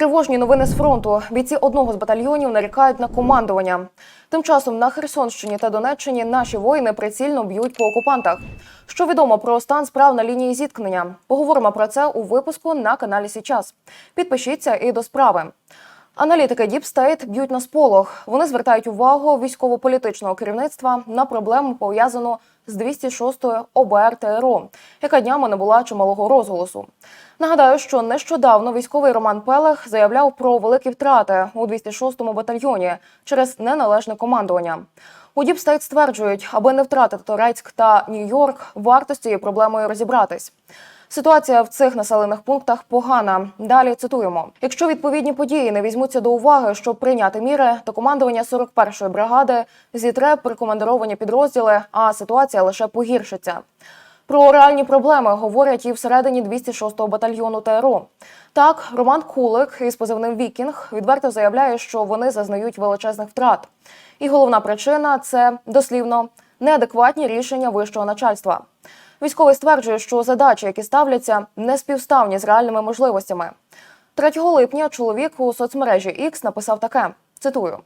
Тривожні новини з фронту. Бійці одного з батальйонів нарікають на командування. Тим часом на Херсонщині та Донеччині наші воїни прицільно б'ють по окупантах. Що відомо про стан справ на лінії зіткнення? Поговоримо про це у випуску на каналі Січас. Підпишіться і до справи. Аналітики State б'ють на сполох. Вони звертають увагу військово-політичного керівництва на проблему пов'язану з 206-ї ОБР ТРО, яка днями не була чималого розголосу. Нагадаю, що нещодавно військовий Роман Пелех заявляв про великі втрати у 206-му батальйоні через неналежне командування. У Діпстейт стверджують, аби не втратити Торецьк та Нью-Йорк, варто з цією проблемою розібратись. Ситуація в цих населених пунктах погана. Далі цитуємо: якщо відповідні події не візьмуться до уваги, щоб прийняти міри, то командування 41-ї бригади зітре прикомандировані підрозділи, а ситуація лише погіршиться. Про реальні проблеми говорять і всередині 206-го батальйону ТРО. Так, Роман Кулик із позивним Вікінг відверто заявляє, що вони зазнають величезних втрат. І головна причина це дослівно неадекватні рішення вищого начальства. Військовий стверджує, що задачі, які ставляться, не співставні з реальними можливостями. 3 липня чоловік у соцмережі X написав таке: цитую.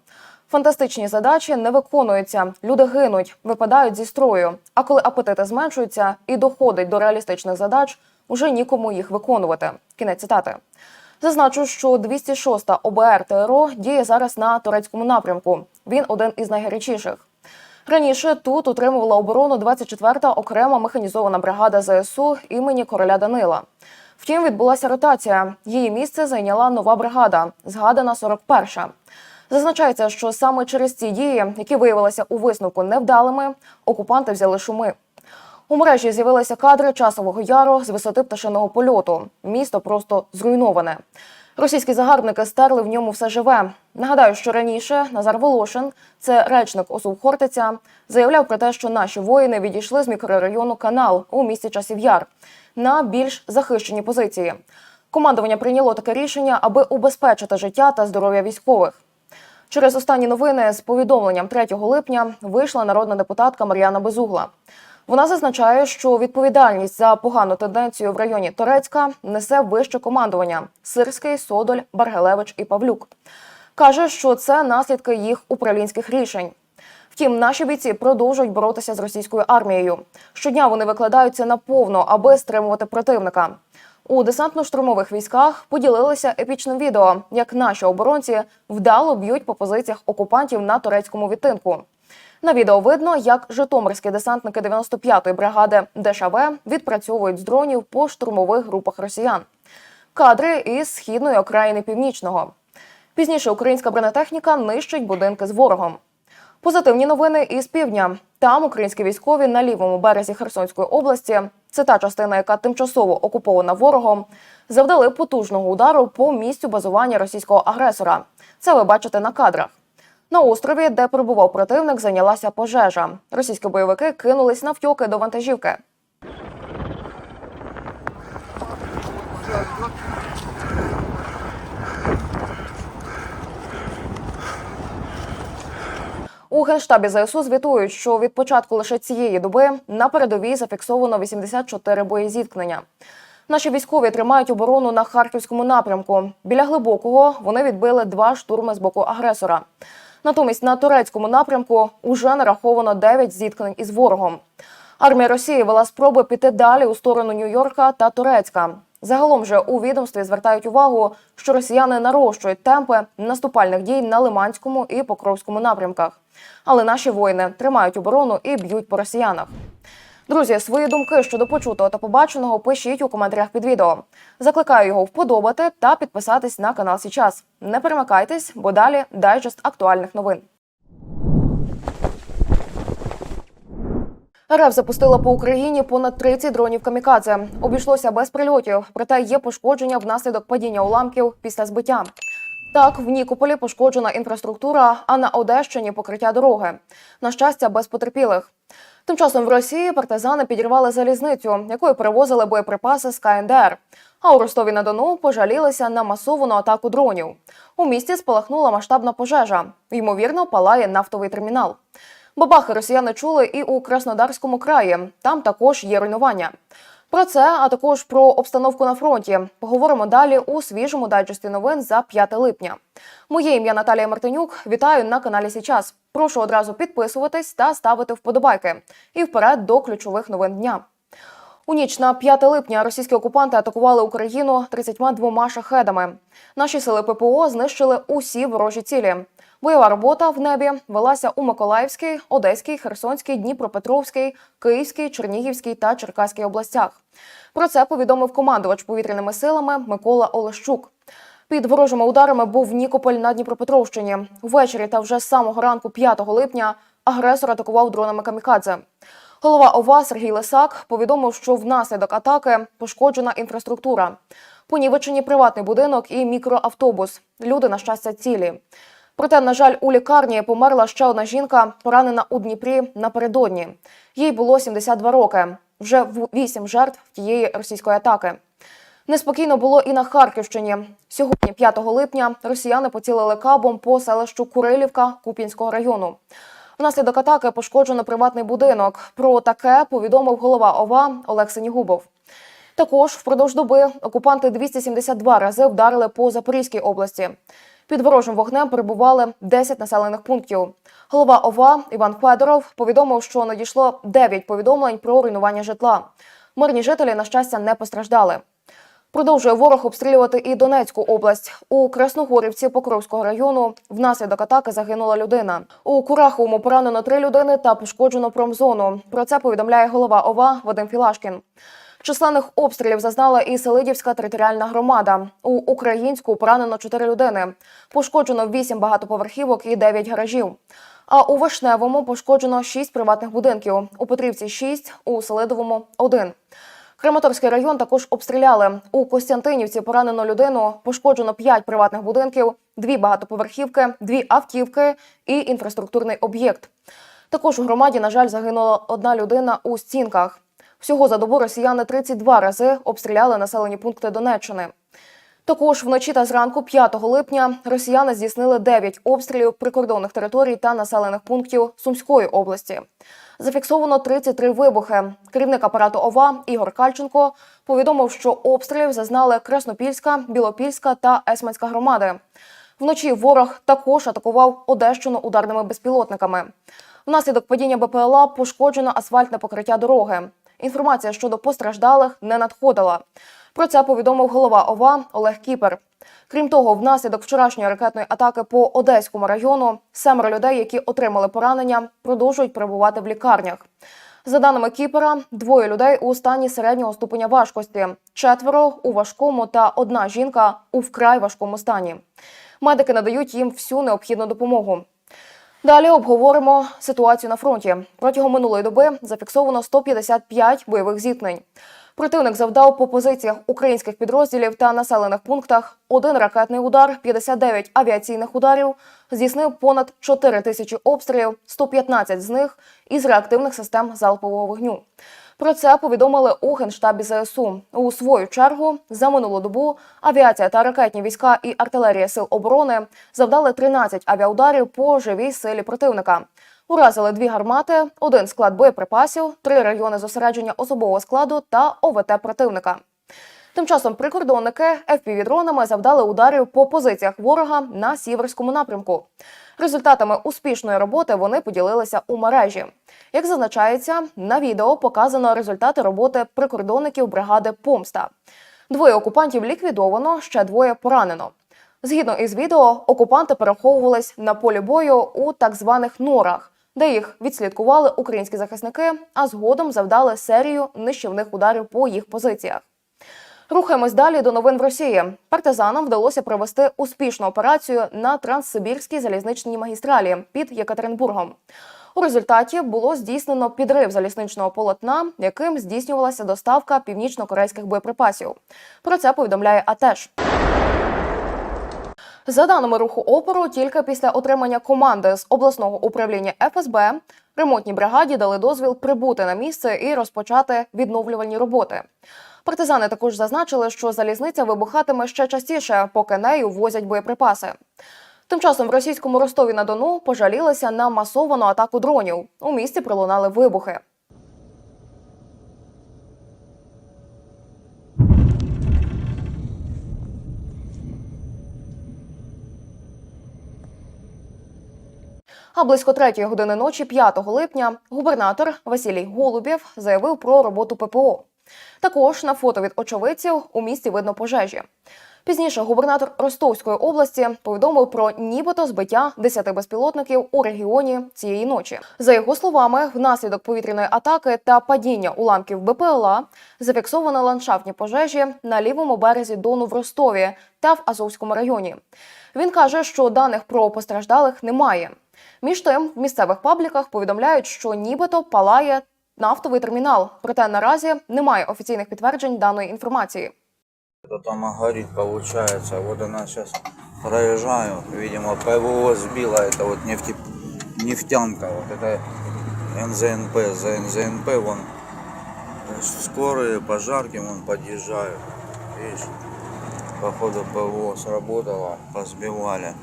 Фантастичні задачі не виконуються, люди гинуть, випадають зі строю. А коли апетити зменшуються і доходить до реалістичних задач, уже нікому їх виконувати. Кінець цитати. Зазначу, що 206-та ОБР ТРО діє зараз на турецькому напрямку. Він один із найгарячіших. Раніше тут утримувала оборону 24-та окрема механізована бригада ЗСУ імені короля Данила. Втім, відбулася ротація. Її місце зайняла нова бригада, згадана 41-ша. Зазначається, що саме через ці дії, які виявилися у висновку невдалими, окупанти взяли шуми. У мережі з'явилися кадри часового яру з висоти пташиного польоту. Місто просто зруйноване. Російські загарбники стерли в ньому все живе. Нагадаю, що раніше Назар Волошин, це речник ОСУ Хортиця, заявляв про те, що наші воїни відійшли з мікрорайону Канал у місті Часів Яр на більш захищені позиції. Командування прийняло таке рішення, аби убезпечити життя та здоров'я військових. Через останні новини з повідомленням 3 липня вийшла народна депутатка Мар'яна Безугла. Вона зазначає, що відповідальність за погану тенденцію в районі Торецька несе вище командування Сирський, Содоль, Баргелевич і Павлюк. Каже, що це наслідки їх управлінських рішень. Втім, наші бійці продовжують боротися з російською армією. Щодня вони викладаються наповно, аби стримувати противника. У десантно-штурмових військах поділилися епічним відео, як наші оборонці вдало б'ють по позиціях окупантів на турецькому відтинку. На відео видно, як житомирські десантники 95-ї бригади ДШВ відпрацьовують з дронів по штурмових групах росіян. Кадри із східної окраїни північного. Пізніше українська бронетехніка нищить будинки з ворогом. Позитивні новини із півдня. Там українські військові на лівому березі Херсонської області, це та частина, яка тимчасово окупована ворогом, завдали потужного удару по місцю базування російського агресора. Це ви бачите на кадрах. На острові, де перебував противник, зайнялася пожежа. Російські бойовики кинулись навтьоки до вантажівки. У генштабі ЗСУ звітують, що від початку лише цієї доби на передовій зафіксовано 84 боєзіткнення. Наші військові тримають оборону на харківському напрямку. Біля глибокого вони відбили два штурми з боку агресора. Натомість на турецькому напрямку уже нараховано 9 зіткнень із ворогом. Армія Росії вела спроби піти далі у сторону Нью-Йорка та Турецька. Загалом же у відомстві звертають увагу, що росіяни нарощують темпи наступальних дій на Лиманському і Покровському напрямках. Але наші воїни тримають оборону і б'ють по росіянах. Друзі, свої думки щодо почутого та побаченого пишіть у коментарях під відео. Закликаю його вподобати та підписатись на канал Січас. Не перемикайтесь, бо далі дайджест актуальних новин. РФ запустила по Україні понад 30 дронів камікадзе. Обійшлося без прильотів, проте є пошкодження внаслідок падіння уламків після збиття. Так, в Нікополі пошкоджена інфраструктура, а на Одещині покриття дороги. На щастя, без потерпілих. Тим часом в Росії партизани підірвали залізницю, якою перевозили боєприпаси з КНДР. А у Ростові на Дону пожалілися на масовану атаку дронів. У місті спалахнула масштабна пожежа. Ймовірно, палає нафтовий термінал. Бабахи росіяни чули і у Краснодарському краї. Там також є руйнування. Про це, а також про обстановку на фронті, поговоримо далі у свіжому дайджесті новин за 5 липня. Моє ім'я Наталія Мартинюк. Вітаю на каналі Січас. Прошу одразу підписуватись та ставити вподобайки. І вперед до ключових новин дня. У ніч на 5 липня російські окупанти атакували Україну 32 шахедами. Наші сили ППО знищили усі ворожі цілі. Бойова робота в небі велася у Миколаївській, Одеській, Херсонській, Дніпропетровській, Київській, Чернігівській та Черкаській областях. Про це повідомив командувач повітряними силами Микола Олещук. Під ворожими ударами був Нікополь на Дніпропетровщині. Ввечері та вже з самого ранку 5 липня агресор атакував дронами камікадзе. Голова ОВА Сергій Лисак повідомив, що внаслідок атаки пошкоджена інфраструктура. Понівечені приватний будинок і мікроавтобус. Люди, на щастя, цілі. Проте, на жаль, у лікарні померла ще одна жінка, поранена у Дніпрі напередодні. Їй було 72 роки. Вже вісім жертв тієї російської атаки. Неспокійно було і на Харківщині. Сьогодні, 5 липня, росіяни поцілили кабом по селищу Курилівка Куп'янського району. Внаслідок атаки пошкоджено приватний будинок. Про таке повідомив голова ОВА Олег Сенігубов. Також впродовж доби окупанти 272 рази вдарили по Запорізькій області. Під ворожим вогнем перебували 10 населених пунктів. Голова ОВА Іван Федоров повідомив, що надійшло 9 повідомлень про руйнування житла. Мирні жителі, на щастя, не постраждали. Продовжує ворог обстрілювати і Донецьку область. У Красногорівці Покровського району внаслідок атаки загинула людина. У Кураховому поранено три людини та пошкоджено промзону. Про це повідомляє голова ОВА Вадим Філашкін. Численних обстрілів зазнала і Селидівська територіальна громада. У українську поранено чотири людини. Пошкоджено вісім багатоповерхівок і дев'ять гаражів. А у Вишневому пошкоджено шість приватних будинків. У Петрівці шість, у Селидовому один. Краматорський район також обстріляли. У Костянтинівці поранено людину, пошкоджено п'ять приватних будинків, дві багатоповерхівки, дві автівки і інфраструктурний об'єкт. Також у громаді, на жаль, загинула одна людина у стінках. Всього за добу росіяни 32 рази обстріляли населені пункти Донеччини. Також вночі та зранку 5 липня росіяни здійснили 9 обстрілів прикордонних територій та населених пунктів Сумської області. Зафіксовано 33 вибухи. Керівник апарату ОВА Ігор Кальченко повідомив, що обстрілів зазнали Краснопільська, Білопільська та Есманська громади. Вночі ворог також атакував Одещину ударними безпілотниками. Внаслідок падіння БПЛА пошкоджено асфальтне покриття дороги. Інформація щодо постраждалих не надходила. Про це повідомив голова ОВА Олег Кіпер. Крім того, внаслідок вчорашньої ракетної атаки по Одеському району семеро людей, які отримали поранення, продовжують перебувати в лікарнях. За даними Кіпера, двоє людей у стані середнього ступеня важкості, четверо у важкому та одна жінка у вкрай важкому стані. Медики надають їм всю необхідну допомогу. Далі обговоримо ситуацію на фронті. Протягом минулої доби зафіксовано 155 бойових зіткнень. Противник завдав по позиціях українських підрозділів та населених пунктах один ракетний удар, 59 авіаційних ударів, здійснив понад 4 тисячі обстрілів, 115 з них із реактивних систем залпового вогню. Про це повідомили у генштабі ЗСУ. У свою чергу за минулу добу авіація та ракетні війська і артилерія сил оборони завдали 13 авіаударів по живій силі противника. Уразили дві гармати, один склад боєприпасів, три райони зосередження особового складу та ОВТ противника. Тим часом прикордонники FPV-дронами завдали ударів по позиціях ворога на сіверському напрямку. Результатами успішної роботи вони поділилися у мережі. Як зазначається, на відео показано результати роботи прикордонників бригади Помста. Двоє окупантів ліквідовано, ще двоє поранено. Згідно із відео, окупанти переховувались на полі бою у так званих норах, де їх відслідкували українські захисники, а згодом завдали серію нищівних ударів по їх позиціях. Рухаємось далі до новин в Росії. Партизанам вдалося провести успішну операцію на транссибірській залізничній магістралі під Єкатеринбургом. У результаті було здійснено підрив залізничного полотна, яким здійснювалася доставка північно-корейських боєприпасів. Про це повідомляє АТЕШ. За даними руху опору, тільки після отримання команди з обласного управління ФСБ ремонтній бригаді дали дозвіл прибути на місце і розпочати відновлювальні роботи. Партизани також зазначили, що залізниця вибухатиме ще частіше, поки нею возять боєприпаси. Тим часом в російському Ростові на Дону пожалілися на масовану атаку дронів. У місті пролунали вибухи. А близько третьої години ночі, 5 липня, губернатор Василій Голубєв заявив про роботу ППО. Також на фото від очевидців у місті видно пожежі. Пізніше губернатор Ростовської області повідомив про нібито збиття 10 безпілотників у регіоні цієї ночі. За його словами, внаслідок повітряної атаки та падіння уламків БПЛА зафіксовано ландшафтні пожежі на лівому березі Дону в Ростові та в Азовському районі. Він каже, що даних про постраждалих немає. Між тим, в місцевих пабліках повідомляють, що нібито палає нафтовий термінал. Проте наразі немає офіційних підтверджень даної інформації. Это там горит, получается. Вот она сейчас проезжаю. Видимо, ПВО сбила. Это вот нефти... нефтянка. Вот это НЗНП. За НЗНП вон скорые, пожарки вон подъезжают. Видишь, походу ПВО сработало, позбивали.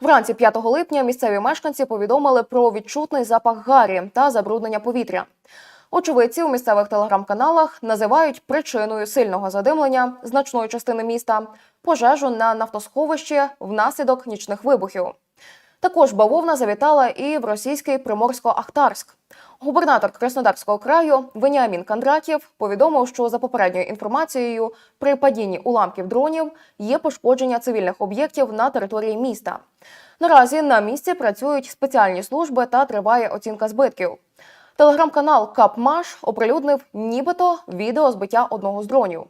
Вранці 5 липня місцеві мешканці повідомили про відчутний запах гарі та забруднення повітря. Очевидці у місцевих телеграм-каналах називають причиною сильного задимлення значної частини міста пожежу на нафтосховищі внаслідок нічних вибухів. Також бавовна завітала і в російський Приморсько-Ахтарськ. Губернатор Краснодарського краю Веніамін Кондратєв повідомив, що за попередньою інформацією, при падінні уламків дронів є пошкодження цивільних об'єктів на території міста. Наразі на місці працюють спеціальні служби та триває оцінка збитків. Телеграм-канал Капмаш оприлюднив нібито відео збиття одного з дронів.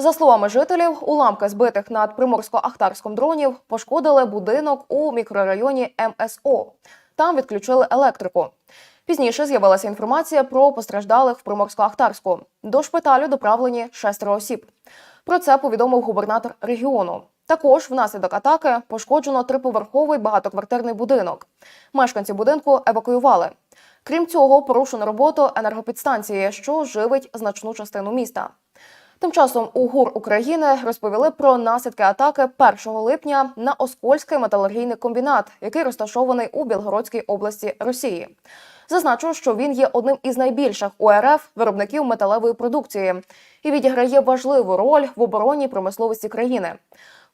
За словами жителів, уламки збитих над приморсько-ахтарськом дронів пошкодили будинок у мікрорайоні МСО. Там відключили електрику. Пізніше з'явилася інформація про постраждалих в Приморсько-Ахтарську. До шпиталю доправлені шестеро осіб. Про це повідомив губернатор регіону. Також внаслідок атаки пошкоджено триповерховий багатоквартирний будинок. Мешканці будинку евакуювали. Крім цього, порушено роботу енергопідстанції, що живить значну частину міста. Тим часом у ГУР України розповіли про наслідки атаки 1 липня на Оскольський металургійний комбінат, який розташований у Білгородській області Росії. Зазначу, що він є одним із найбільших у РФ виробників металевої продукції і відіграє важливу роль в оборонній промисловості країни.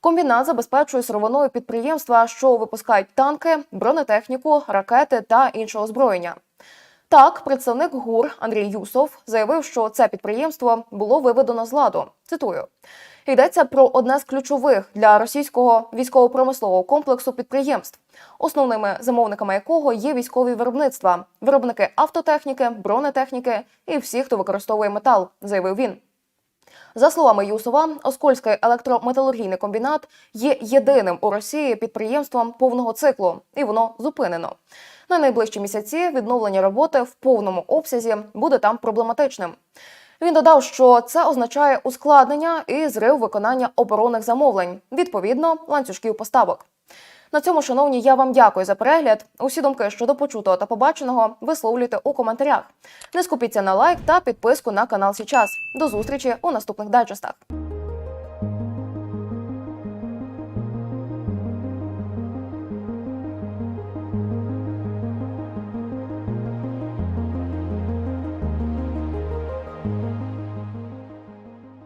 Комбінат забезпечує сировиною підприємства, що випускають танки, бронетехніку, ракети та інше озброєння. Так, представник ГУР Андрій Юсов заявив, що це підприємство було виведено з ладу. Цитую. Йдеться про одне з ключових для російського військово-промислового комплексу підприємств, основними замовниками якого є військові виробництва, виробники автотехніки, бронетехніки і всі, хто використовує метал, заявив він. За словами Юсова, Оскольський електрометалургійний комбінат є єдиним у Росії підприємством повного циклу, і воно зупинено. На найближчі місяці відновлення роботи в повному обсязі буде там проблематичним. Він додав, що це означає ускладнення і зрив виконання оборонних замовлень, відповідно, ланцюжків поставок. На цьому, шановні, я вам дякую за перегляд. Усі думки щодо почутого та побаченого висловлюйте у коментарях. Не скупіться на лайк та підписку на канал Січас. До зустрічі у наступних дайджестах.